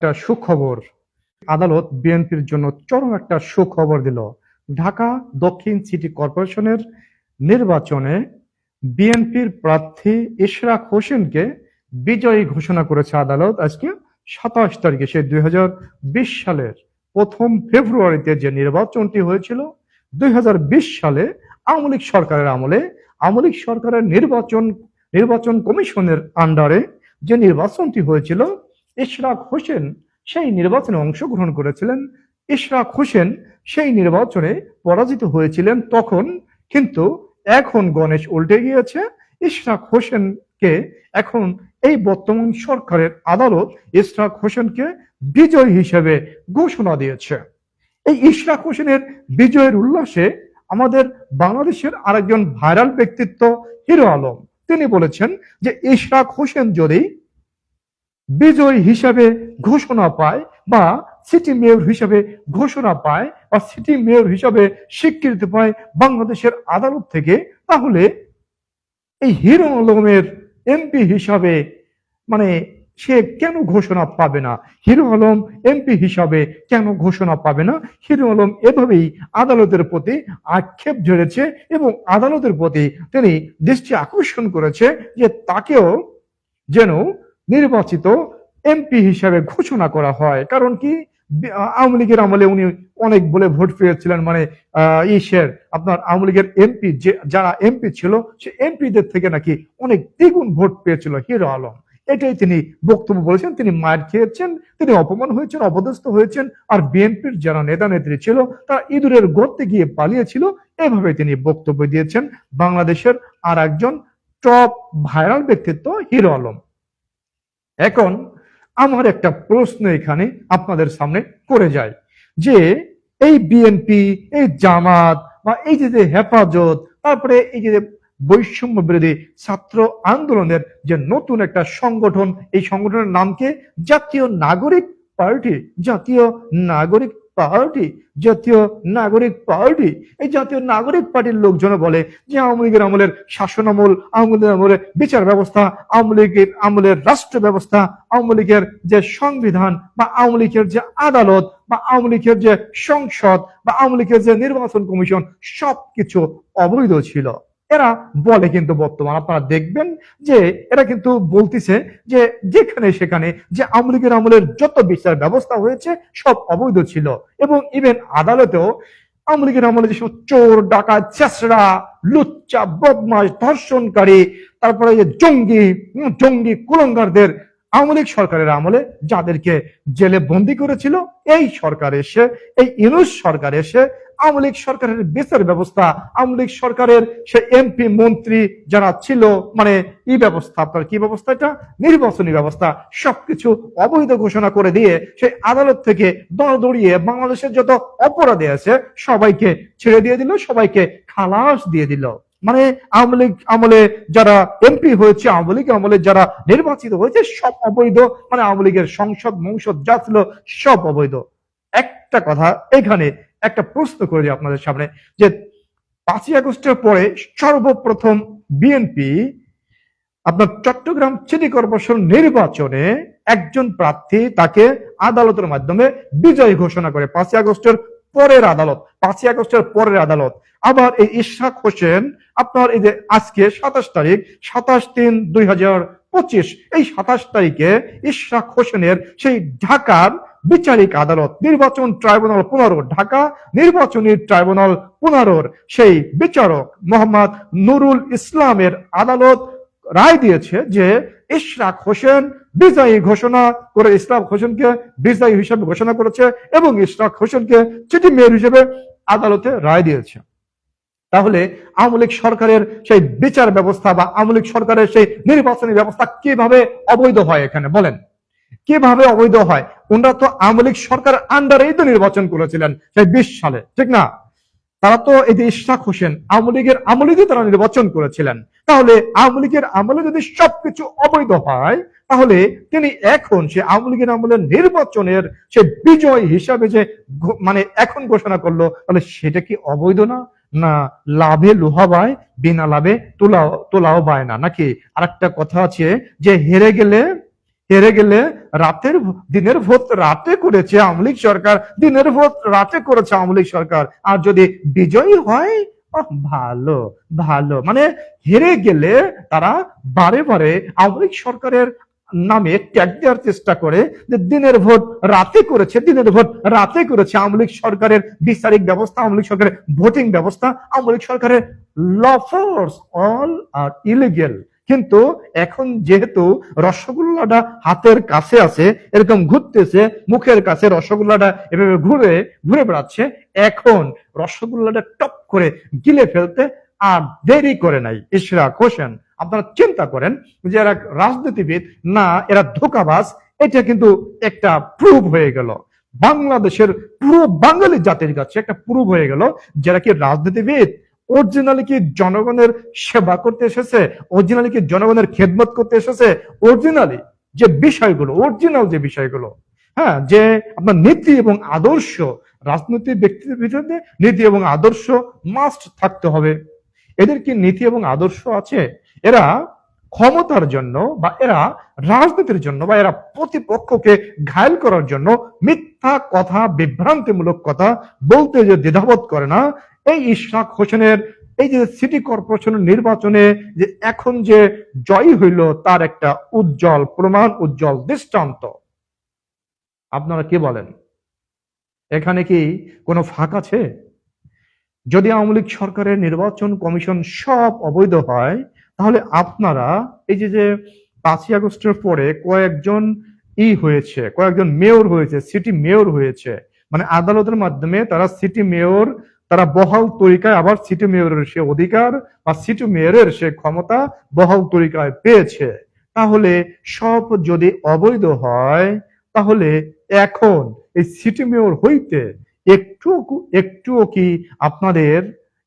একটা সুখবর। আদালত বিএনপির জন্য চরম একটা সুখবর দিল। ঢাকা দক্ষিণ সিটি কর্পোরেশনের নির্বাচনে বিএনপির প্রার্থী ইশরাক হোসেনকে বিজয়ী ঘোষণা করেছে আদালত আজকে সাতাশ তারিখে সে দুই হাজার বিশ সালের প্রথম ফেব্রুয়ারিতে যে নির্বাচনটি হয়েছিল, দুই হাজার বিশ সালে আওয়ামী লীগ সরকারের আমলে, আওয়ামী সরকারের নির্বাচন নির্বাচন কমিশনের আন্ডারে যে নির্বাচনটি হয়েছিল ইশরাক হোসেন সেই নির্বাচনে অংশগ্রহণ করেছিলেন। ইশরাক হোসেন সেই নির্বাচনে পরাজিত হয়েছিলেন তখন, কিন্তু এখন গণেশ উল্টে গিয়েছে। ইশরাক হোসেনকে এখন এই বর্তমান সরকারের আদালত ইশরাক হোসেনকে বিজয় হিসেবে ঘোষণা দিয়েছে। এই ইশরাক হোসেনের বিজয়ের উল্লাসে আমাদের বাংলাদেশের আরেকজন ভাইরাল ব্যক্তিত্ব হিরো আলম। তিনি বলেছেন যে ইশরাক হোসেন যদি বিজয় হিসাবে ঘোষণা পায় বা সিটি মেয়র হিসাবে ঘোষণা পায় বা সিটি মেয়র হিসাবে স্বীকৃতি পায় বাংলাদেশের আদালত থেকে, তাহলে এই হিরো আলমের এমপি হিসাবে মানে সে কেন ঘোষণা পাবে না? হিরো আলম এমপি হিসাবে কেন ঘোষণা পাবে না? হিরো আলম এভাবেই আদালতের প্রতি আক্ষেপ ঝেড়েছে এবং আদালতের প্রতি তিনি দৃষ্টি আকর্ষণ করেছে যে তাকেও যেন নির্বাচিত এমপি হিসাবে ঘোষণা করা হয়। কারণ কি? আওয়ামী লীগের আমলে উনি অনেক বলে ভোট পেয়েছিলেন মানে ইসের আপনার আওয়ামী লীগের এমপি যে, যারা এমপি ছিল, সে এমপিদের থেকে নাকি অনেক দ্বিগুণ ভোট পেয়েছিল হিরো আলম। এটাই তিনি বক্তব্য বলেছেন, তিনি মার খেয়েছেন, তিনি অপমান হয়েছেন, অপদস্থ হয়েছেন, আর বিএনপির যারা নেতা নেত্রী ছিল, তারা ইঁদুরের গর্তে গিয়ে পালিয়েছিল, এভাবে তিনি বক্তব্য দিয়েছেন বাংলাদেশের আর একজন টপ ভাইরাল ব্যক্তিত্ব হিরো আলম। এখন আমার একটা প্রশ্ন এখানে আপনাদের সামনে করে যায় যে এই বিএনপি এই জামাত বা এই যে হেফাজত, তারপরে এই যে বৈষম্য বিরোধী ছাত্র আন্দোলনের যে নতুন একটা সংগঠন, এই সংগঠনের নামকে জাতীয় নাগরিক পার্টি? জাতীয় নাগরিক পার্টি জাতীয় নাগরিক পার্টি এই জাতীয় নাগরিক পার্টির লোকজন বলে যে আওয়ামী লীগের আমলের শাসন আমল, আওয়ামী লীগের আমলের বিচার ব্যবস্থা, আওয়ামী লীগের আমলের রাষ্ট্র ব্যবস্থা, আওয়ামী লীগের যে সংবিধান বা আওয়ামী লীগের যে আদালত বা আওয়ামী লীগের যে সংসদ বা আওয়ামী লীগের যে নির্বাচন কমিশন, সবকিছু অবৈধ ছিল। এরা বলে কিন্তু বর্তমান। আপনারা দেখবেন যে এরা কিন্তু বলতেছে যে যেখানে সেখানে যে আওয়ামী লীগের আমলের যত বিচার ব্যবস্থা হয়েছে সব অবৈধ ছিল। এবং ইভেন আদালতেও আওয়ামী লীগের আমলে যেসব চোর, ডাকাত চেসরা লুচ্চা বদমাস ধর্ষণকারী, তারপরে যে জঙ্গি জঙ্গি কুলঙ্গারদের আওয়ামী সরকারের আমলে যাদেরকে জেলে বন্দি করেছিল, এই সরকার এসে, এই ইনুস সরকার এসে আওয়ামী লীগ সরকারের বিচার ব্যবস্থা, আওয়ামী লীগ সরকারের সে এমপি, মন্ত্রী যারা ছিল মানে ই ব্যবস্থা, আপনার কি ব্যবস্থা এটা? নির্বাচনী ব্যবস্থা, সবকিছু অবৈধ ঘোষণা করে দিয়ে সেই আদালত থেকে দৌড়িয়ে বাংলাদেশের যত অপরাধী আছে, সবাইকে ছেড়ে দিয়ে দিল, সবাইকে খালাস দিয়ে দিল। মানে আওয়ামী লীগ আমলে যারা এমপি হয়েছে, আওয়ামী লীগ আমলে যারা নির্বাচিত হয়েছে, সব অবৈধ। মানে আওয়ামী লীগের সংসদ, মংসদ যা ছিল, সব অবৈধ। একটা কথা, এখানে একটা প্রশ্ন করে দিই আপনাদের সামনে, যে পাঁচই আগস্টের পরে সর্বপ্রথম বিএনপি আপনার চট্টগ্রাম সিটি কর্পোরেশন নির্বাচনে একজন প্রার্থী তাকে আদালতের মাধ্যমে বিজয়ী ঘোষণা করে, পাঁচই আগস্টের পরের আদালত, পাঁচই আগস্টের পরের আদালত। আবার এই ইশাক হোসেন, আপনার এই যে আজকে সাতাশ তারিখ, সাতাশ তিন দুই হাজার পঁচিশ, এই সাতাশ তারিখে ইশাক হোসেনের সেই ঢাকার বিচারিক আদালত নির্বাচন ট্রাইব্যুনাল পনেরো, ঢাকা নির্বাচনী ট্রাইব্যুনাল পনেরোর। সেই বিচারক মোহাম্মদ নুরুল ইসলামের আদালত রায় দিয়েছে যে ইশরাক হোসেন বিজয়ী ঘোষণা করে, ইশরাক হোসেনকে বিজয়ী হিসেবে ঘোষণা করেছে এবং ইশরাক হোসেনকে চিঠি মেয়র হিসেবে আদালতে রায় দিয়েছে। তাহলে আওয়ামী লীগ সরকারের সেই বিচার ব্যবস্থা বা আওয়ামী লীগ সরকারের সেই নির্বাচনী ব্যবস্থা কীভাবে অবৈধ হয় এখানে? বলেন। কীভাবে অবৈধ হয়? ওনারা তো আওয়ামী লীগ সরকারের আন্ডারেই তো নির্বাচন করেছিলেন, সেই বিশ সালে, ঠিক না? তারা তো এই যে ইশরাক হোসেন, আওয়ামী লীগের আমলে তারা নির্বাচন করেছিলেন, তাহলে আওয়ামী লীগের আমলে যদি সবকিছু অবৈধ হয়, তাহলে তিনি এখন সে আওয়ামী লীগের আমলের নির্বাচনের সে বিজয় হিসাবে যে মানে এখন ঘোষণা করল, তাহলে সেটা কি অবৈধ না? না, লাভে লোহা বায়, বিনা লাভে তোলাও তোলাও বায় না? নাকি আরেকটা কথা আছে যে হেরে গেলে হেরে গেলে রাতের দিনের ভোট রাতে করেছে আওয়ামী সরকার, দিনের ভোট রাতে করেছে আওয়ামী সরকার। আর যদি বিজয়ী হয় ভালো ভালো। মানে হেরে গেলে তারা বারে বারে আওয়ামী সরকারের নামে ট্যাগ দেওয়ার চেষ্টা করে যে দিনের ভোট রাতে করেছে, দিনের ভোট রাতে করেছে আওয়ামী লীগ সরকারের বিচারিক ব্যবস্থা, আওয়ামী সরকারের ভোটিং ব্যবস্থা, আওয়ামী সরকারের লফার্স অল আর ইলিগেল কিন্তু এখন যেহেতু রসগোল্লাটা হাতের কাছে আছে, এরকম ঘুরতেছে, মুখের কাছে রসগোল্লাটা এভাবে ঘুরে ঘুরে বেড়াচ্ছে, এখন রসগোল্লাটা টপ করে গিলে ফেলতে আর দেরি করে নাই, ইশরাক হোসেন। আপনারা চিন্তা করেন যে এরা রাজনীতিবিদ, না, এরা ধোকাবাজ, এটা কিন্তু একটা প্রুভ হয়ে গেল। বাংলাদেশের পুরো বাঙালি জাতির কাছে একটা প্রুভ হয়ে গেল যারা কি রাজনীতিবিদ? অরিজিনালি কি জনগণের সেবা করতে এসেছে? অরিজিনালি কি জনগণের খেদমত করতে এসেছে? অরিজিনালি যে বিষয়গুলো, অরিজিনাল যে বিষয়গুলো হ্যাঁ যে আপনার নীতি এবং আদর্শ, রাজনৈতিক ব্যক্তিদের ভিতরে নীতি এবং আদর্শ মাস্ট থাকতে হবে। এদের কি নীতি এবং আদর্শ আছে? এরা ক্ষমতার জন্য বা এরা রাজনীতির জন্য বা এরা প্রতিপক্ষকে ঘায়ল করার জন্য মিথ্যা কথা, বিভ্রান্তিমূলক কথা বলতে যে দ্বিধাবোধ করে না এই ইশরাক হোসেনের এই যে সিটি কর্পোরেশনের নির্বাচনে যে এখন যে জয়ী হইল, তার একটা উজ্জ্বল প্রমাণ, উজ্জ্বল দৃষ্টান্ত। আপনারা কি বলেন? এখানে কি কোনো ফাঁক আছে? যদি আওয়ামী লীগ সরকারের নির্বাচন কমিশন সব অবৈধ হয়, তাহলে আপনারা এই যে যে পাঁচই আগস্টের পরে কয়েকজন ই হয়েছে, কয়েকজন মেয়র হয়েছে, সিটি মেয়র হয়েছে মানে আদালতের মাধ্যমে তারা সিটি মেয়র তারা বহাল তরিকায় আবার সিটি মেয়রের সে অধিকার বা সিটি মেয়রের সে ক্ষমতা বহাল তরিকায় পেয়েছে। তাহলে সব যদি অবৈধ হয়, তাহলে এখন এই সিটি মেয়র হইতে একটু একটুও কি আপনাদের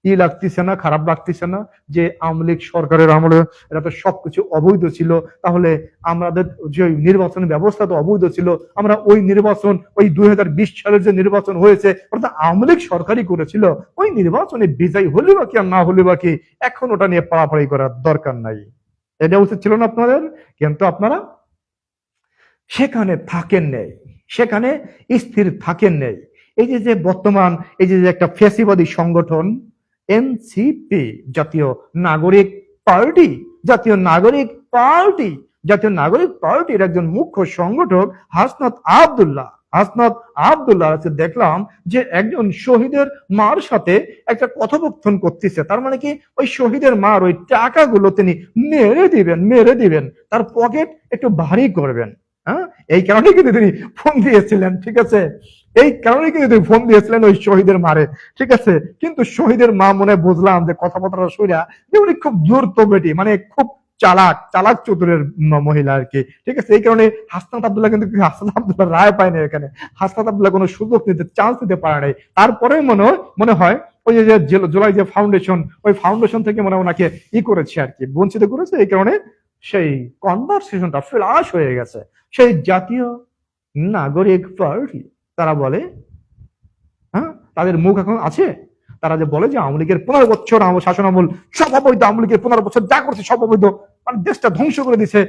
ই লাগতেছে না, খারাপ লাগতেছে না, যে আওয়ামী লীগ সরকারের আমলে এটা তো সবকিছু অবৈধ ছিল, তাহলে আমাদের যে নির্বাচন ব্যবস্থা তো অবৈধ ছিল, আমরা ওই নির্বাচন, ওই দুই হাজার বিশ সালের যে নির্বাচন হয়েছে অর্থাৎ আওয়ামী লীগ সরকারই করেছিল, ওই নির্বাচনে বিজয়ী হলে বা কি আর না হলে বা কি, এখন ওটা নিয়ে পাড়াপাড়ি করার দরকার নাই। এটা উচিত ছিল না আপনাদের? কিন্তু আপনারা সেখানে থাকেন নেই, সেখানে স্থির থাকেন নেই। এই যে বর্তমান, এই যে একটা ফেসিবাদী সংগঠন এনসিপি জাতীয় নাগরিক পার্টি, জাতীয় নাগরিক পার্টি, জাতীয় নাগরিক পার্টির একজন মুখ্য সংগঠক হাসনাত আব্দুল্লাহ। হাসনাত আব্দুল্লাহ দেখলাম যে একজন শহীদের মার সাথে একটা কথোপকথন করতেছে। তার মানে কি? ওই শহীদের মার ওই টাকাগুলো তিনি মেরে দিবেন মেরে দিবেন। তার পকেট একটু ভারী করবেন। হ্যাঁ? এই কারণে কিন্তু তিনি ফোন দিয়েছিলেন, ঠিক আছে? এই কারণে কিন্তু তিনি ফোন দিয়েছিলেন ওই শহীদের মারে, ঠিক আছে? কিন্তু শহীদের মা মনে বুঝলাম যে কথাবার্তা শুইরা যে উনি খুব দ্রুত বেটি মানে খুব চালাক চালাক চতুরের মহিলা আর কি, ঠিক আছে? এই কারণে হাসনাত আব্দুল্লাহ কিন্তু হাসনাত আব্দুল্লাহ রায় পায়নি এখানে। হাসনাত আব্দুল্লাহ কোনো সুযোগ নিতে চান্স নিতে পারে নাই। তারপরে মনে মনে হয় ওই যে জুলাই যে ফাউন্ডেশন ওই ফাউন্ডেশন থেকে মনে ওনাকে ই করেছে আর কি, বঞ্চিত করেছে। এই কারণে সেই কনভারসেশনটা ফ্লাশ হয়ে গেছে। সেই জাতীয় নাগরিক পার্টি তারা বলে হ্যাঁ তাদের মুখ এখন আছে। তারা যে বলে যে আওয়ামী লীগের পনেরো বছর শাসন আমল সব অবৈধ আওয়ামী লীগের পনেরো বছর যা করছে সব অবৈধ মানে দেশটা ধ্বংস করে দিছে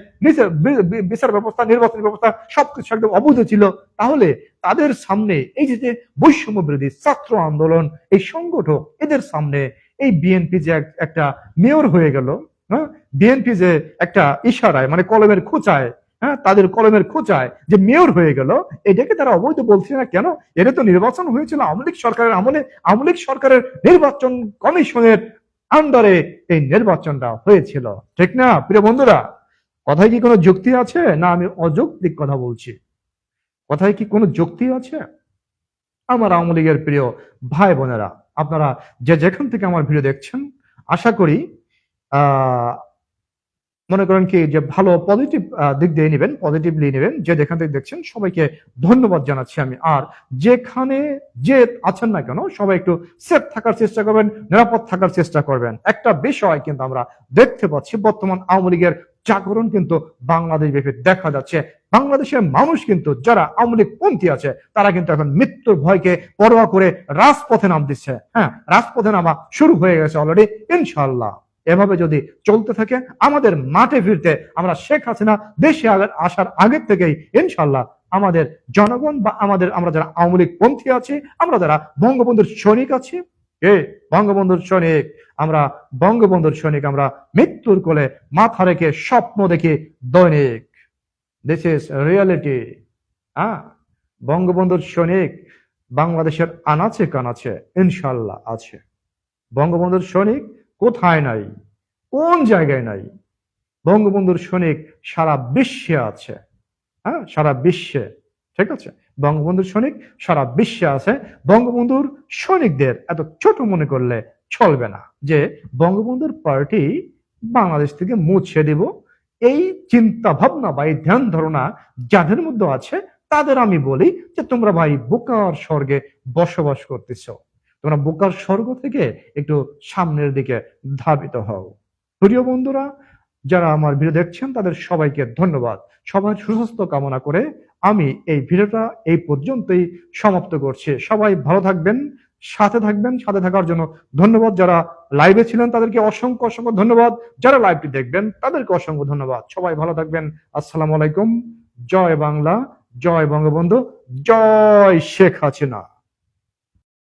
বিচার ব্যবস্থা, নির্বাচন ব্যবস্থা, সবকিছু একদম অবৈধ ছিল। তাহলে তাদের সামনে এই যে যে বৈষম্য বিরোধী ছাত্র আন্দোলন, এই সংগঠক এদের সামনে এই বিএনপি যে একটা মেয়র হয়ে গেল হ্যাঁ বিএনপি যে একটা ইশারায় মানে কলমের খোঁচায় হ্যাঁ তাদের কলমের খোঁচায় যে মেয়র হয়ে গেল, এটাকে তারা অবৈধ বলছে না কেন? এটা তো নির্বাচন হয়েছিল আওয়ামী লীগ সরকারের আমলে, আওয়ামী লীগ সরকারের নির্বাচন কমিশনের আন্ডারে এই নির্বাচনটা হয়েছিল। ঠিক না? প্রিয় বন্ধুরা, কথায় কি কোনো যুক্তি আছে? না, আমি অযৌক্তিক কথা বলছি। কথায় কি কোনো যুক্তি আছে? আমার আওয়ামী লীগের প্রিয় ভাই বোনেরা, আপনারা যে যেখান থেকে আমার ভিডিও দেখছেন, আশা করি মনে করেন কি, যে ভালো পজিটিভ দিক দিয়ে নেবেন পজিটিভলি নেবেন, যে যেখান থেকে দেখছেন সবাইকে ধন্যবাদ জানাচ্ছি আমি। আর যেখানে যে আছেন না কেন, সবাই একটু সেফ থাকার চেষ্টা করবেন, নিরাপদ থাকার চেষ্টা করবেন। একটা বিষয় কিন্তু আমরা দেখতে পাচ্ছি, বর্তমান আওয়ামী লীগের জাগরণ কিন্তু বাংলাদেশ ব্যাপী দেখা যাচ্ছে। বাংলাদেশের মানুষ কিন্তু, যারা আওয়ামী লীগ পন্থী আছে, তারা কিন্তু এখন মৃত্যুর ভয়কে পরোয়া করে রাজপথে নাম দিচ্ছে। হ্যাঁ রাজপথে নামা শুরু হয়ে গেছে অলরেডি ইনশাল্লাহ এভাবে যদি চলতে থাকে, আমাদের মাঠে ফিরতে আমরা শেখ হাসিনা দেশে আসার আগের থেকেই ইনশাল্লাহ আমাদের জনগণ বা আমাদের আমরা যারা আওয়ামী লীগ পন্থী আছি, আমরা যারা বঙ্গবন্ধুর সৈনিক আছি এ বঙ্গবন্ধুর সৈনিক। আমরা বঙ্গবন্ধুর সৈনিক, আমরা মৃত্যুর কোলে মাথা রেখে স্বপ্ন দেখি দৈনিক। দিস ইজ রিয়ালিটি হ্যাঁ? বঙ্গবন্ধুর সৈনিক বাংলাদেশের আনাচে কানাচে ইনশাল্লাহ আছে। বঙ্গবন্ধুর সৈনিক কোথায় নাই? কোন জায়গায় নাই? বঙ্গবন্ধুর সৈনিক সারা বিশ্বে আছে। হ্যাঁ সারা বিশ্বে। ঠিক আছে? বঙ্গবন্ধুর সৈনিক সারা বিশ্বে আছে। বঙ্গবন্ধুর সৈনিকদের এত ছোট মনে করলে চলবে না যে বঙ্গবন্ধুর পার্টি বাংলাদেশ থেকে মুছে দিব। এই চিন্তা ভাবনা বা এই ধ্যান ধারণা যাদের মধ্যে আছে, তাদের আমি বলি যে তোমরা ভাই বোকার স্বর্গে বসবাস করতেছ। তোমরা বোকার স্বর্গ থেকে একটু সামনের দিকে ধাবিত হও। প্রিয় বন্ধুরা, যারা আমার ভিডিও দেখছেন, তাদের সবাইকে ধন্যবাদ। সবার সুস্বাস্থ্য কামনা করে আমি এই ভিডিওটা এই পর্যন্তই সমাপ্ত করছি। সবাই ভালো থাকবেন, সাথে থাকবেন, সাথে থাকার জন্য ধন্যবাদ। যারা লাইভে ছিলেন, তাদেরকে অসংখ্য অসংখ্য ধন্যবাদ। যারা লাইভটি দেখবেন, তাদেরকে অসংখ্য ধন্যবাদ। সবাই ভালো থাকবেন। আসসালামু আলাইকুম। জয় বাংলা, জয় বঙ্গবন্ধু, জয় শেখ হাসিনা।